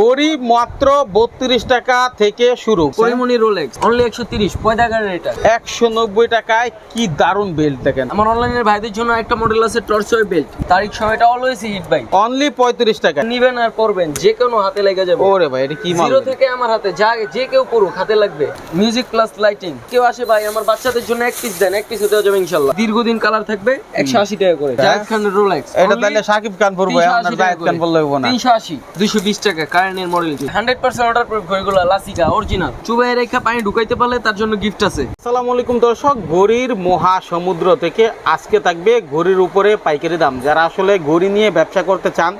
গড়ি মাত্র বত্রিশ টাকা থেকে শুরু। পরিমণি রোলেক্স অনলি একশো তিরিশ পয়দাগারের এটা। একশো নব্বই টাকায় কি দারুণ বেল্ট দেখেন। আমার অনলাইনের ভাইদের জন্য একটা মডেল আছে টর্চয় বেল্ট তারিখ সময়টা অলওয়েজ হিট অনলি পঁয়ত্রিশ টাকা। নিবেন আর পরবেন যে কোনো হাতে লেগে যাবে। ওরে ভাই এটা কি জিরো থেকে আমার হাতে যা যে কেউ পড়ুক হাতে লাগবে। মিউজিক প্লাস লাইটিং কেউ আসে ভাই আমার বাচ্চাদের জন্য এক পিস দেন এক পিস দেওয়া যাবে ইনশাল্লাহ। দীর্ঘদিন কালার থাকবে একশো আশি টাকা করে? জাহেদ খানের রোলেক্স এটা তাহলে সাকিব খান পড়ব আপনার জায়েদ খান বললে না। তিনশো আশি দুইশো বিশ টাকা। কারেন্টের model hundred percent water proof ঘড়িগুলো লাসিকা অরিজিনাল চুবাই রেখা পানি ঢুকাইতে পারলে তার জন্য গিফট আছে। আসসালামু আলাইকুম দর্শক ঘড়ির মহাসমুদ্র থেকে আজকে থাকবে ঘড়ির উপরে পাইকারি দাম। যারা আসলে ঘড়ি নিয়ে ব্যবসা করতে চান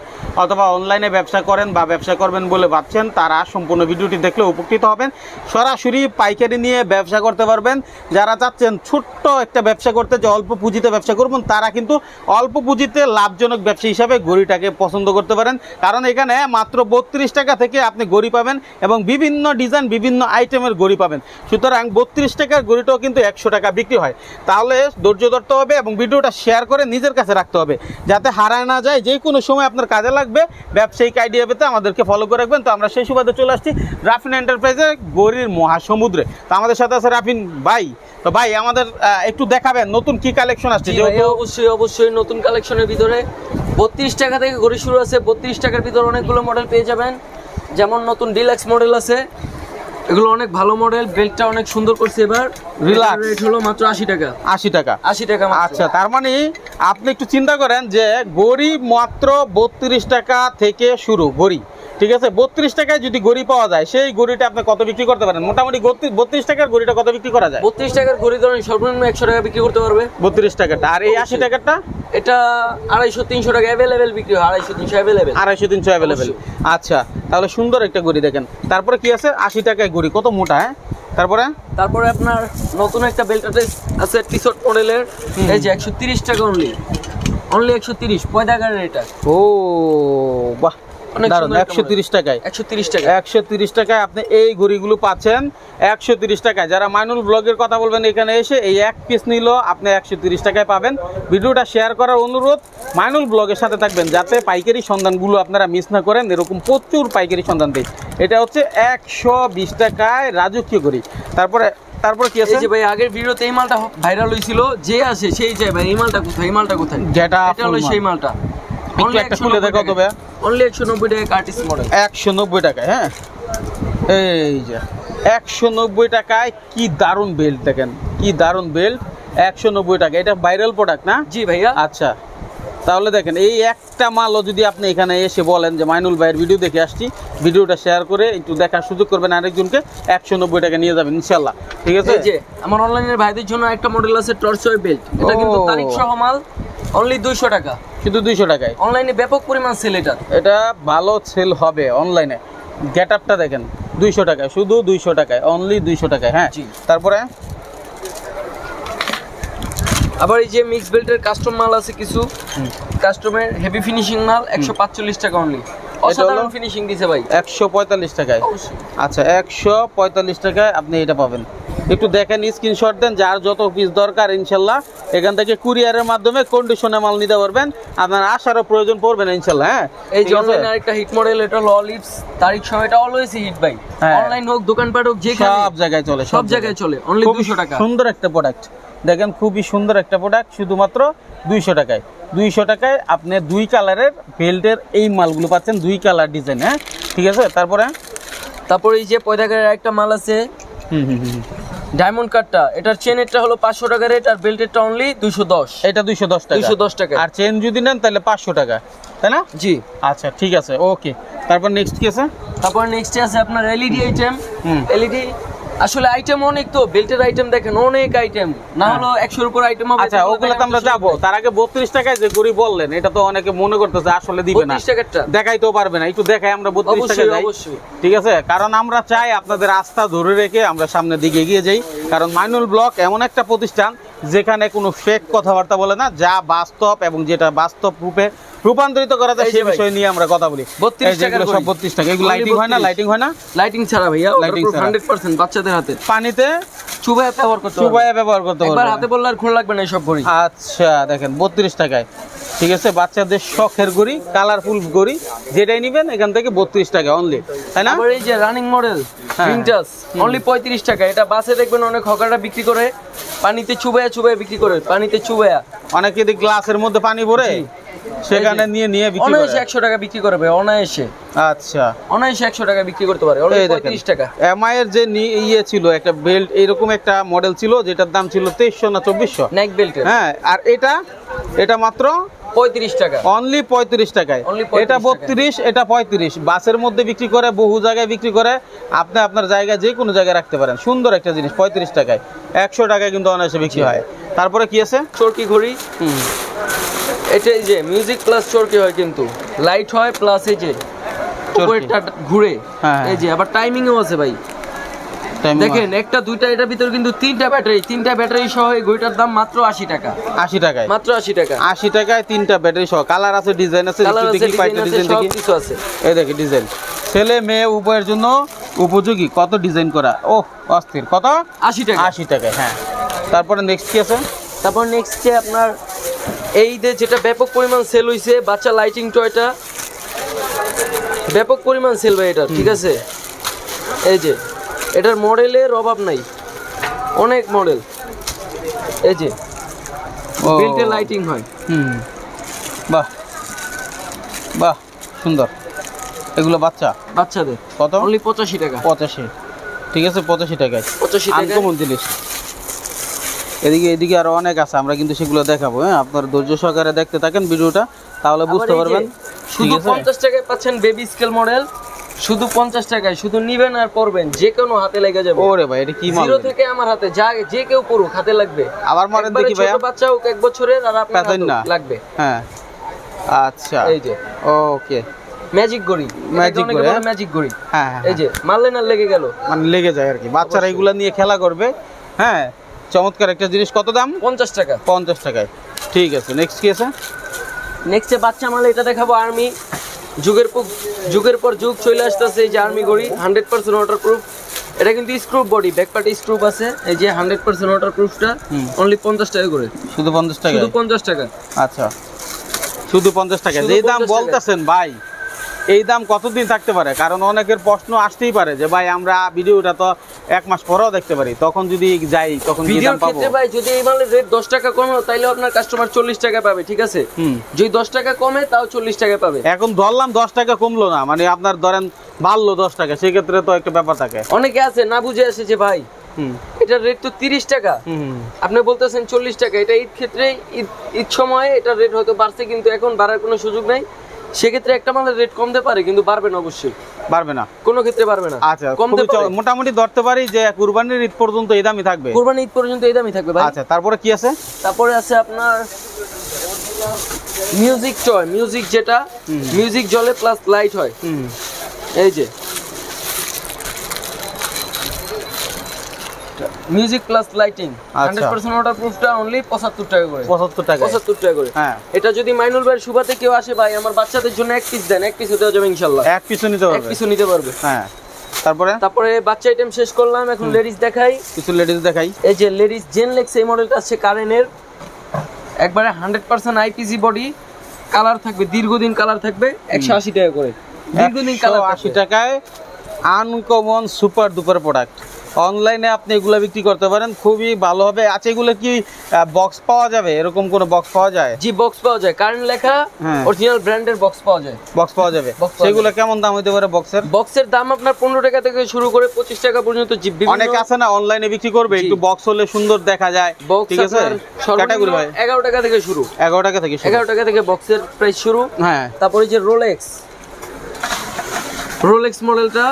অথবা অনলাইনে ব্যবসা করেন বা ব্যবসা করবেন বলে ভাবছেন, তারা সম্পূর্ণ ভিডিওটি দেখলে উপকৃত হবেন। সরাসরি পাইকারি নিয়ে ব্যবসা করতে পারবেন। যারা চাচ্ছেন ছোট্ট একটা ব্যবসা করতে যে অল্প পুঁজিতে ব্যবসা করবেন, তারা কিন্তু অল্প পুঁজিতে লাভজনক ব্যবসা হিসাবে ঘড়িটাকে পছন্দ করতে পারেন। কারণ এখানে মাত্র বত্রিশ টাকা থেকে আপনি ঘড়ি পাবেন এবং বিভিন্ন ডিজাইন, বিভিন্ন আইটেমের ঘড়ি পাবেন। সুতরাং বত্রিশ টাকার ঘড়িটাও কিন্তু একশো টাকা বিক্রি হয়। তাহলে ধৈর্য ধরতে হবে এবং ভিডিওটা শেয়ার করে নিজের কাছে রাখতে হবে। যাতে হারায় না যায় যে কোনো সময় আপনার কাজে লাগবে ব্যবসায়িক আইডিয়া পেতে আমাদেরকে ফলো করে রাখবেন। তো আমরা সেই সুবাদে চলে আসছি রাফিন এন্টারপ্রাইজে গরির মহাসমুদ্রে। তো আমাদের সাথে আছে রাফিন ভাই। তো ভাই আমাদের একটু দেখাবেন নতুন কি কালেকশন আসছে? অবশ্যই অবশ্যই নতুন কালেকশনের ভিতরে বত্রিশ টাকা থেকে ঘড়ি শুরু আছে। বত্রিশ টাকার ভিতরে অনেকগুলো মডেল পেয়ে যাবেন। যেমন নতুন ডিলাক্স মডেল আছে। এগুলো অনেক ভালো মডেল বেল্টটা অনেক সুন্দর করছে এবার। রিলাক্স রেট হলো মাত্র আশি টাকা। আশি টাকা। আশি টাকা। আচ্ছা তার মানে আপনি একটু চিন্তা করেন যে গড়ি মাত্র বত্রিশ টাকা থেকে শুরু গড়ি ঠিক আছে? বত্রিশ টাকায় যদি গড়ি পাওয়া যায় সেই গড়িটা আপনি কত বিক্রি করতে পারেন? মোটামুটি বত্রিশ টাকার গড়িটা কত বিক্রি করা যায়? বত্রিশ টাকার ঘড়ি ধরেন সর্বনিম্ন একশো টাকা বিক্রি করতে পারবে। বত্রিশ টাকাটা আর এই আশি টাকাটা এটা আড়াইশো তিনশো টাকা অ্যাভেলেবেল বিক্রি হয়। আড়াইশো তিনশো অ্যাভেলেবেল আড়াইশো তিনশো অ্যাভেলেবেল আচ্ছা তাহলে সুন্দর একটা গড়ি দেখেন। তারপরে কি আছে? আশি টাকায় গড়ি কত মোটা হ্যাঁ? তারপরে? তারপরে আপনার নতুন একটা বেল্ট আছে টি শার্ট মডেলের এই যে একশো তিরিশ টাকা অনলি অনলি একশো তিরিশ পয়দাগারের এটা। ও বাহ। দারুণ একশো তিরিশ টাকায়। একশো তিরিশ টাকা একশো তিরিশ টাকায় আপনি এই ঘড়িগুলো পাচ্ছেন একশো তিরিশ টাকায়। যারা মাইনুল ব্লগের কথা বলবেন এখানে এসে এই এক পিস নিল আপনি একশো তিরিশ টাকায় পাবেন। ভিডিওটা শেয়ার করার অনুরোধ মাইনুল ব্লগের সাথে থাকবেন যাতে পাইকারি সন্ধানগুলো আপনারা মিস না করেন এরকম প্রচুর পাইকারি সন্ধান দেয় এটা হচ্ছে একশো বিশ টাকায় রাজকীয় ঘড়ি। তারপরে তারপর কি আছে? যে ভাই আগের ভিডিওতে এই মালটা ভাইরাল হয়েছিল যে আসে সেই যায় ভাই এই মালটা কোথায় এই মালটা কোথায়? যেটা হলো সেই মালটা। একটু একটা খুলে দেখাও তবে। অনলি একশো নব্বই টাকা কার্টিস মডেল একশো নব্বই টাকায় হ্যাঁ? এই যে একশো নব্বই টাকায় কি দারুণ বেল্ট দেখেন কি দারুণ বেল্ট একশো নব্বই টাকা এটা ভাইরাল প্রোডাক্ট না? জি ভাইয়া। আচ্ছা তাহলে দেখেন এই একটা মালও যদি আপনি এখানে এসে বলেন যে মাইনুল ভাইয়ের ভিডিও দেখে আসছি ভিডিওটা শেয়ার করে একটু দেখার সুযোগ করবেন আরেকজনকে একশো নব্বই টাকা নিয়ে যাবেন ইনশাল্লাহ ঠিক আছে? যে আমার অনলাইনের ভাইদের জন্য একটা মডেল আছে টর্চয় বেল্ট এটা কিন্তু তারিখ সহ মাল। অনলি দুইশো টাকা। শুধু দুইশো টাকায়। অনলাইনে ব্যাপক পরিমাণ সেল এটা এটা ভালো সেল হবে অনলাইনে গেট আপটা দেখেন দুইশো টাকায় শুধু দুইশো টাকায় অনলি দুইশো টাকায় হ্যাঁ। তারপরে? আবার এই যে মিক্স বেল্টের কাস্টম মাল আছে কিছু কাস্টমের হেভি ফিনিশিং মাল একশো পাঁচচল্লিশ টাকা অনলি অসাধারণ ফিনিশিং দিছে ভাই। একশো পঁয়তাল্লিশ টাকায়। আচ্ছা একশো পঁয়তাল্লিশ টাকায় আপনি এটা পাবেন। একটু দেখেন স্ক্রিনশট দেন যার যত পিস দরকার ইনশাল্লাহ এখান থেকে কুরিয়ারের মাধ্যমে কন্ডিশনে মাল নিতে পারবেন। আপনার আসারও প্রয়োজন পড়বে না ইনশাল্লাহ হ্যাঁ? এই যে আরেকটা হিট মডেল এটা হলো অলিভস তারিখ সময়টা অলওয়েজ হিট ভাই। হ্যাঁ। অনলাইন হোক দোকানপাট হোক যেখানে সব জায়গায় চলে সব জায়গায় চলে অনলি খুবই দুশো টাকা। সুন্দর একটা প্রোডাক্ট দেখেন খুবই সুন্দর একটা প্রোডাক্ট শুধুমাত্র দুইশো টাকায়। দুইশো টাকায় আপনি দুই কালারের বেল্টের এই মালগুলো পাচ্ছেন দুই কালার ডিজাইন হ্যাঁ? ঠিক আছে? তারপরে? তারপরে এই যে পয়দাকারের একটা মাল আছে। হুম হুম হুম। ডায়মন্ড কাটটা এটার চেন এটা হলো পাঁচশো টাকা রেট আর বেল্টেরটা অনলি দুইশো দশ। এটা দুইশো দশ টাকা। দুইশো দশ টাকা। আর চেন যদি নেন তাহলে পাঁচশো টাকা তাই না? জি। আচ্ছা ঠিক আছে ওকে তারপর নেক্সট কি আছে? তারপর নেক্সট আছে আপনার এলইডি আইটেম। এলইডি আসলে আইটেম অনেক তো বেল্টের আইটেম দেখেন অনেক আইটেম না হলো একশোর উপর আইটেম হবে আচ্ছা ওগুলো তো আমরা যাব। তার আগে বত্রিশ টাকায় যে গড়ি বললেন এটা তো অনেকে মনে করতেছে আসলে দিবে না। দেখাইতেও পারবে না একটু দেখাই আমরা বত্রিশ টাকা অবশ্যই যাই। অবশ্যই। ঠিক আছে? কারণ আমরা চাই আপনাদের আস্থা ধরে রেখে আমরা সামনের দিকে এগিয়ে যাই। কারণ মাইনুল ব্লক এমন একটা প্রতিষ্ঠান যেখানে কোনো ফেক কথাবার্তা বলে না যা বাস্তব এবং যেটা বাস্তব রূপে রূপান্তরিত করা যায় সেই বিষয় নিয়ে আমরা কথা বলি। 32 এই যে এগুলো টাকার সব বত্রিশ টাকা। এগুলো লাইটিং হয় না? লাইটিং হয় না? লাইটিং ছাড়া ভাইয়া ছাড়া। হান্ড্রেড পার্সেন্ট বাচ্চাদের হাতে। পানিতে ব্যবহার করতে চুবাইয়া ব্যবহার করতে একবার হাতে বললে আর খোলা লাগবে না এইসব ঘড়ি। আচ্ছা দেখেন বত্রিশ টাকায়। ঠিক আছে? বাচ্চাদের শখের গড়ি কালারফুল গড়ি যেটাই নিবেন এখান থেকে বত্রিশ টাকা অনলি তাই না? এই যে রানিং মডেল। ভিনটাস অনলি পঁয়ত্রিশ টাকা। এটা বাসে দেখবেন অনেক হকাররা বিক্রি করে। পানিতে চুবাইয়া চুবাইয়া বিক্রি করে পানিতে চুবাইয়া অনেকে গ্লাসের মধ্যে পানি ভরে সেখানে নিয়ে নিয়ে বিক্রি অনায়াসে একশো টাকা বিক্রি করবে অনায়াসে। আচ্ছা। অনায়াসে একশো টাকা বিক্রি করতে পারে পঁয়ত্রিশ টাকা। এমআই এর যে ইয়ে ছিল একটা বেল্ট এরকম একটা মডেল ছিল যেটার দাম ছিল তেইশশো না চব্বিশশো। নেক বেল্ট হ্যাঁ আর এটা এটা মাত্র পঁয়ত্রিশ টাকা। অনলি পঁয়ত্রিশ টাকায়। এটা। বত্রিশ এটা পঁয়ত্রিশ। বাসের মধ্যে বিক্রি করে বহু জায়গায় বিক্রি করে আপনি আপনার জায়গায় যে কোনো জায়গায় রাখতে পারেন। সুন্দর একটা জিনিস পঁয়ত্রিশ টাকায়। একশো টাকায় কিন্তু অনায়াসে বিক্রি হয়। তারপরে কি আছে? চরকি ঘড়ি। হুম, এটা এই যে মিউজিক প্লাস চরকি হয় কিন্তু। লাইট হয় প্লাস এই যে উপরেরটা ঘুরে। হ্যাঁ, হ্যাঁ। এই যে আবার টাইমিংও আছে ভাই। দেখেন একটা দুইটা এটার ভিতরে কিন্তু তিনটা ব্যাটারি তিনটা ব্যাটারি সহ এই ঘড়িটার দাম মাত্র আশি টাকা। আশি টাকায়। মাত্র আশি টাকা। আশি টাকায় তিনটা ব্যাটারি সহ। কালার আছে ডিজাইন আছে আছে দেখি কয়েকটা ডিজাইন সব দেখি। কিছু আছে। এই দেখি ডিজাইন ছেলে মেয়ে উভয়ের জন্য উপযোগী। কত ডিজাইন করা? ও অস্থির। কত? আশি টাকা। আশি টাকায় হ্যাঁ। তারপরে নেক্সট কি আছে? তারপর নেক্সট যে আপনার? এই যেটা ব্যাপক পরিমাণ সেল হইছে বাচ্চা লাইটিং টয়টা ব্যাপক পরিমাণ সেল ভাই এটা ঠিক আছে? এই যে এটার মডেলের অভাব নাই। অনেক মডেল এই যে। বেল্টে লাইটিং হয়। হুম। বাহ। বাহ সুন্দর। এগুলো বাচ্চা? বাচ্চাদের। কত? অনলি পঁচাশি টাকা। পঁচাশি। ঠিক আছে পঁচাশি টাকায়। পঁচাশি টাকা জিনিস। এদিকে এদিকে আরও অনেক আছে আমরা কিন্তু সেগুলো দেখাবো হ্যাঁ? আপনার ধৈর্য সহকারে দেখতে থাকেন ভিডিওটা তাহলে বুঝতে পারবেন। শুধু পঞ্চাশ টাকায় পাচ্ছেন বেবি স্কেল মডেল শুধু পঞ্চাশ টাকায় শুধু নিবেন আর পরবেন যে কোনো হাতে লেগে যাবে। ওরে ভাই এটা কি মাল? জিরো থেকে আমার হাতে যা যে কেউ পড়ুক হাতে লাগবে। আবার একবারে দেখি ছোট বাচ্চা হোক এক বছরের আর আপনার লাগবে। হ্যাঁ। আচ্ছা। এই যে। ওকে। ম্যাজিক Magic ঘড়ি, হ্যাঁ? ম্যাজিক ঘড়ি। হ্যাঁ এই যে মারলে না লেগে গেল। মানে লেগে যায় আর কি। বাচ্চারা এগুলা নিয়ে খেলা করবে হ্যাঁ? চমৎকার একটা জিনিস। কত দাম? পঞ্চাশ টাকা। পঞ্চাশ টাকায়। ঠিক আছে নেক্সট কি আছে? নেক্সটে বাচ্চা মালে এটা দেখাবো আর্মি যুগের পর যুগের পর যুগ চলে আসতেছে এই যে আর্মি ঘড়ি হান্ড্রেড পার্সেন্ট ওয়াটার প্রুফ এটা কিন্তু স্ক্রুপ বডি ব্যাক পার্টে স্ক্রুপ আছে। এই যে হান্ড্রেড পার্সেন্ট ওয়াটার প্রুফটা। অনলি পঞ্চাশ টাকা করে। শুধু পঞ্চাশ টাকা শুধু পঞ্চাশ টাকা। আচ্ছা। শুধু পঞ্চাশ টাকা যে দাম বলতেছেন ভাই। এই দাম কতদিন থাকতে পারে? কারণ অনেকের প্রশ্ন আসতেই পারে যে ভাই আমরা ভিডিওটা তো এক মাস পরেও দেখতে পারি। তখন যদি যাই তখন ভিডিওর ক্ষেত্রে ভাই যদি এই মালের রেট দশ টাকা কমে তাইলে আপনার কাস্টমার চল্লিশ টাকা পাবে ঠিক আছে? যদি দশ টাকা কমে তাও চল্লিশ টাকা পাবে। এখন ধরলাম দশ টাকা কমলো না মানে আপনার ধরেন বাড়লো দশ টাকা সেক্ষেত্রে তো একটা ব্যাপার থাকে। অনেকে আছে না বুঝে আসে যে ভাই হুম। এটার রেট তো তিরিশ টাকা। আপনি বলতেছেন চল্লিশ টাকা এটা ঈদ ক্ষেত্রে ঈদ ঈদ সময়ে এটার রেট হয়তো বাড়ছে কিন্তু এখন বাড়ার কোনো সুযোগ নেই। সেক্ষেত্রে একটা মালের রেট কমতে পারে কিন্তু বাড়বে না অবশ্যই। পারবে না। কোনো ক্ষেত্রে বাড়বে না। আচ্ছা কমতে মোটামুটি ধরতে পারি যে কুরবানির ঈদ পর্যন্ত এই দামই থাকবে। কুরবানির ঈদ পর্যন্ত এই দামই থাকবে ভাই। আচ্ছা তারপরে কি আছে? তারপরে আছে আপনার মিউজিক টয় মিউজিক যেটা মিউজিক জলে প্লাস লাইট হয়। এই যে music plus lighting hundred percent water প্রুফটা only পঁচাত্তর টাকা করে। পঁচাত্তর টাকা পঁচাত্তর টাকা করে। হ্যাঁ। এটা যদি মাইনুল ভাইয়ের সুবাতে কেউ আসে ভাই আমার বাচ্চাদের জন্য এক পিস দেন এক পিস দেওয়া যাবে ইনশাল্লাহ। এক পিছু নিতে এক পারবে পিসও নিতে পারবে। হ্যাঁ। তারপরে? তারপরে বাচ্চা আইটেম শেষ করলাম এখন লেডিস দেখাই। কিছু লেডিস দেখাই। এই যে লেডিস জেনলেক্স এই মডেলটা আছে কারেনের একবারে hundred percent IPC body colour থাকবে দীর্ঘদিন কালার থাকবে একশো আশি টাকা করে। দীর্ঘদিন কালার আশি টাকায় আনকমন সুপার ডুপার প্রোডাক্ট অনলাইনে আপনি এগুলো বিক্রি করতে পারেন খুবই ভালো হবে। আচ্ছা এগুলো কি বক্স পাওয়া যাবে? এরকম কোনো বক্স পাওয়া যায়? জি বক্স পাওয়া যায়। কারেন্ট লেখা। অরিজিনাল ব্র্যান্ডের বক্স পাওয়া যায়। বক্স পাওয়া যাবে। সেগুলো কেমন দাম হতে পারে বক্সের বক্সের দাম আপনার পনেরো টাকা থেকে শুরু করে পঁচিশ টাকা পর্যন্ত অনেক আছে না অনলাইনে বিক্রি করবে। একটু বক্স হলে সুন্দর দেখা যায়। ঠিক আছে? ক্যাটাগরি ভাই এগারো টাকা থেকে শুরু। এগারো টাকা থেকে শুরু। এগারো টাকা থেকে বক্সের প্রাইস শুরু। হ্যাঁ। তারপরে যে রোলেক্স রোলেক্স মডেলটা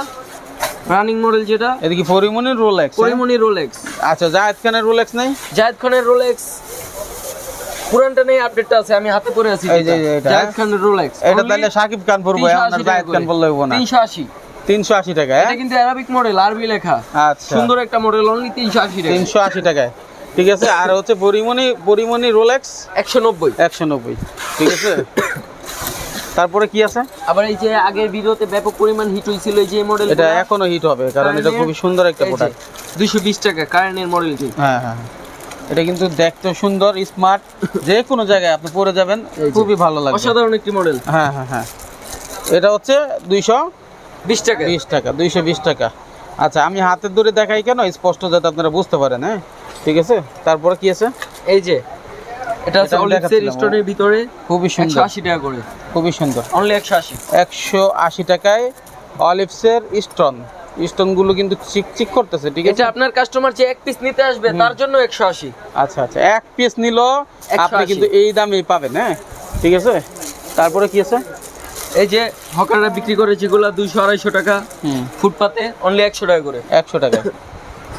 রানিং মডেল যেটা? এদিকে পরিমনির রোলেক্স পরিমণি রোলেক্স আচ্ছা জায়েদ খানের রোলেক্স নাই? জায়েদ খানের রোলেক্স পুরানটা নেই আপডেটটা আছে আমি হাতে পরে আছি এই যে জায়েদ হ্যাঁ? খানের রোলেক্স এটা তাহলে সাকিব খান পড়ব আপনার জায়েদ খান বললে হইব না। তিনশো আশি। তিনশো আশি টাকা হ্যাঁ? এটা কিন্তু অ্যারাবিক মডেল আরবি লেখা। আচ্ছা। সুন্দর একটা মডেল অনলি তিনশো আশি টাকা। তিনশো আশি টাকায়। ঠিক আছে আর হচ্ছে পরিমণি পরিমণি রোলেক্স একশো নব্বই। একশো নব্বই। ঠিক আছে? তারপরে কি আছে? আবার এই যে আগের ভিডিওতে ব্যাপক পরিমাণ হিট হয়েছিল এই যে মডেল এটা এখনও হিট হবে কারণ এটা খুবই সুন্দর একটা প্রোডাক্ট দুইশো বিশ টাকা কারেন্টের মডেলটি হ্যাঁ হ্যাঁ হ্যাঁ। এটা কিন্তু দেখতে সুন্দর স্মার্ট যে কোনো জায়গায় আপনি পরে যাবেন খুবই ভালো লাগবে। অসাধারণ একটি মডেল হ্যাঁ হ্যাঁ হ্যাঁ। এটা হচ্ছে দুইশো বিশ টাকা। বিশ টাকা দুইশো বিশ টাকা। আচ্ছা আমি হাতের দূরে দেখাই কেন? স্পষ্ট যাতে আপনারা বুঝতে পারেন হ্যাঁ? ঠিক আছে? তারপরে কি আছে? এই যে এটা হচ্ছে অলিভসের। স্টোনের ভিতরে খুবই সুন্দর। আশি টাকা করে। খুবই সুন্দর। অনলি একশো আশি। একশো আশি টাকায় অলিভসের স্টোন স্টোনগুলো কিন্তু চিক চিক করতেছে ঠিক আছে? এটা আপনার কাস্টমার যে এক পিস নিতে আসবে তার জন্য একশো আশি। আচ্ছা আচ্ছা। এক পিস নিল আপনি কিন্তু এই দামেই পাবেন হ্যাঁ? ঠিক আছে? তারপরে কি আছে? এই যে হকাররা বিক্রি করে যেগুলো দুইশো আড়াইশো টাকা ফুটপাতে অনলি একশো টাকা করে। একশো টাকা।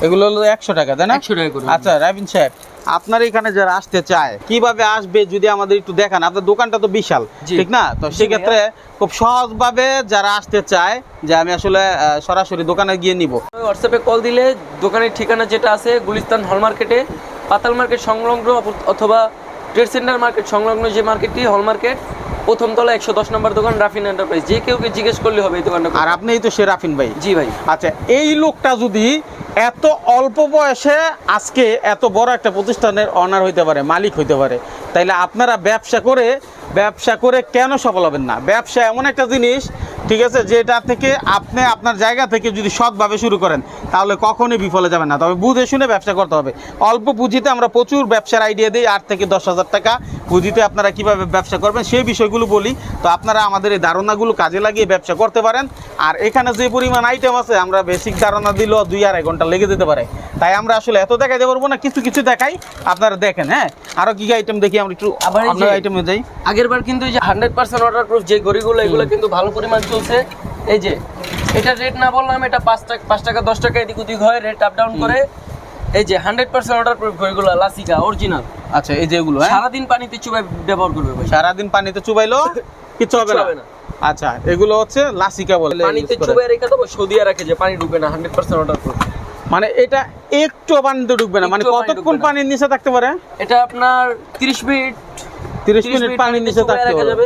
এগুলো হলো একশো টাকা তাই না? একশো টাকা করে। আচ্ছা রাবিন সাহেব আপনার এখানে যারা আসতে চায় কীভাবে আসবে যদি আমাদের একটু দেখান? আপনার দোকানটা তো বিশাল ঠিক না? তো সেক্ষেত্রে খুব সহজভাবে যারা আসতে চায় যে আমি আসলে সরাসরি দোকানে গিয়ে নিব। হোয়াটসঅ্যাপে কল দিলে দোকানের ঠিকানা যেটা আছে গুলিস্তান হল মার্কেটে পাতাল মার্কেট সংলগ্ন অথবা ট্রেড সেন্টার মার্কেট সংলগ্ন যে মার্কেটটি হল মার্কেট প্রথম তলা একশো দশ নম্বর দোকান রাফিন এন্টারপ্রাইজ যে কেউকে জিজ্ঞেস করলে হবে এই দোকানটা। আর আপনি তো সে রাফিন ভাই। জি ভাই। আচ্ছা এই লোকটা যদি এত অল্প বয়সে আজকে এত বড় একটা প্রতিষ্ঠানের অনার হইতে পারে, মালিক হইতে পারে। তাইলে আপনারা ব্যবসা করে ব্যবসা করে কেন সফল হবেন না? ব্যবসা এমন একটা জিনিস, ঠিক আছে, যেটা থেকে আপনি আপনার জায়গা থেকে যদি সৎভাবে শুরু করেন তাহলে কখনোই বিফলে যাবেন না। তবে বুঝে শুনে ব্যবসা করতে হবে। অল্প পুঁজিতে আমরা প্রচুর ব্যবসার আইডিয়া দিই আট থেকে দশ হাজার টাকা পুঁজিতে আপনারা কীভাবে ব্যবসা করবেন সেই বিষয়গুলো বলি। তো আপনারা আমাদের এই ধারণাগুলো কাজে লাগিয়ে ব্যবসা করতে পারেন। আর এখানে যে পরিমাণ আইটেম আছে আমরা বেসিক ধারণা দিলেও দুই আড়াই ঘণ্টা লেগে যেতে পারে। তাই আমরা আসলে এত দেখাইতে পারব না কিছু কিছু দেখাই আপনারা দেখেন হ্যাঁ? আরও কি আইটেম দেখি আমরা একটু আবার আইটেমে যাই আগের বার কিন্তু যে হান্ড্রেড পার্সেন্ট অর্ডার প্রুফ যে ঘড়িগুলো এগুলো কিন্তু ভালো পরিমাণ চলছে। এই যে এটা রেট না বললাম এটা পাঁচ টাকা পাঁচ টাকা দশ টাকা এদিক ওদিক হয় রেট আপ ডাউন করে। এই যে হান্ড্রেড পার্সেন্ট অর্ডার প্রুফ ঘড়িগুলো লাসিকা অরিজিনাল আচ্ছা এই যে এগুলো হ্যাঁ? সারাদিন পানিতে চুবাই ব্যবহার করবে সারাদিন পানিতে চুবাইলো কিছু হবে কিচ্ছু না হবে না। আচ্ছা এগুলো হচ্ছে লাসিকা বলে পানিতে চুবাই রেখে দেবো সদিয়া রাখে যে পানি ঢুকে না হান্ড্রেড পার্সেন্ট অর্ডার প্রুফ মানে এটা একটু পানিতে ঢুকবে না মানে কতক্ষণ পানির নিচে থাকতে পারে? এটা আপনার তিরিশ মিনিট তিরিশ 30 মিনিট পানির নিচে থাকতে যাবে।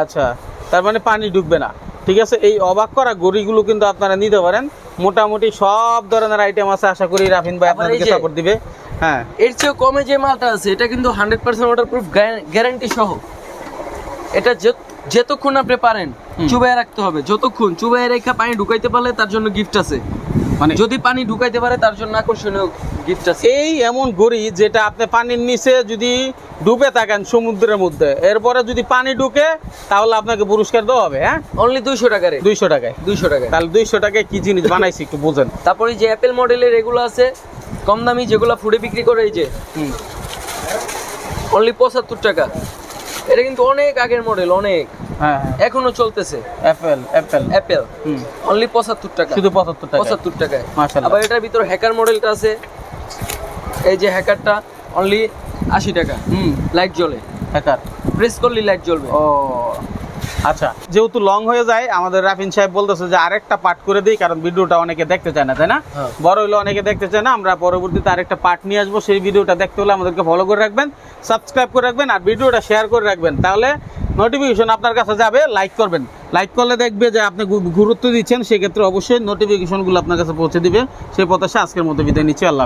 আচ্ছা তার মানে পানি ঢুকবে না। ঠিক আছে? এই অবাক করা গড়িগুলো কিন্তু আপনারা নিতে পারেন। মোটামুটি সব ধরনের আইটেম আছে আশা করি রাফিন ভাই আপনাদেরকে সাপোর্ট দিবে। হ্যাঁ। এর চেয়ে কমে যে মালটা আছে এটা কিন্তু hundred percent water proof guarantee সহ। এটা যে- যতক্ষণ আপনি পারেন চুবাই রাখতে হবে। যতক্ষণ চুবাই রেখে পানি ঢুকাইতে পারলে তার জন্য গিফট আছে। মানে যদি পানি ঢুকাইতে পারে তার জন্য আকর্ষণীয় গিফট আছে। এই এমন গড়ি যেটা আপনি পানির নিচে যদি ডুবে থাকেন সমুদ্রের মধ্যে এরপরে যদি পানি ঢুকে তাহলে আপনাকে পুরস্কার দেওয়া হবে হ্যাঁ? অনলি দুইশো টাকা রেট দুইশো টাকায়। দুইশো টাকা তাহলে দুইশো টাকায় কি জিনিস বানাইছি একটু বোঝেন। তারপরে যে অ্যাপেল মডেলের এগুলো আছে কম দামি যেগুলো ফুডে বিক্রি করে এই যে। হুম। অনলি পঁচাত্তর টাকা। এটা কিন্তু অনেক আগের মডেল অনেক। হ্যাঁ হ্যাঁ। এখনও চলতেছে। অ্যাপেল অ্যাপেল অ্যাপেল হুম। অনলি পঁচাত্তর টাকা। শুধু পঁচাত্তর টাকা পঁচাত্তর টাকায়। মাশাআল্লাহ। আবার এটার ভিতর হ্যাকার মডেলটা আছে। এই যে হ্যাকারটা অনলি আশি টাকা। হুম লাইট জ্বলে। হ্যাকার প্রেস করলে লাইট জ্বলবে। ও। আচ্ছা যেহেতু লং হয়ে যায় আমাদের রাফিন সাহেব বলতেছে যে আরেকটা পার্ট করে দিই কারণ ভিডিওটা অনেকে দেখতে চায় না তাই না হ্যাঁ। বড় হইলে অনেকে দেখতে চায় না আমরা পরবর্তীতে আরেকটা পার্ট নিয়ে আসব সেই ভিডিওটা দেখতে হলে আমাদেরকে ফলো করে রাখবেন সাবস্ক্রাইব করে রাখবেন আর ভিডিওটা শেয়ার করে রাখবেন তাহলে নোটিফিকেশন আপনার কাছে যাবে লাইক করবেন লাইক করলে দেখবে যে আপনি গুরুত্ব দিচ্ছেন সেক্ষেত্রে অবশ্যই নোটিফিকেশনগুলো আপনার কাছে পৌঁছে দিবে সেই প্রত্যাশা আজকের মতো বিদায় নিচ্ছি আল্লাহ।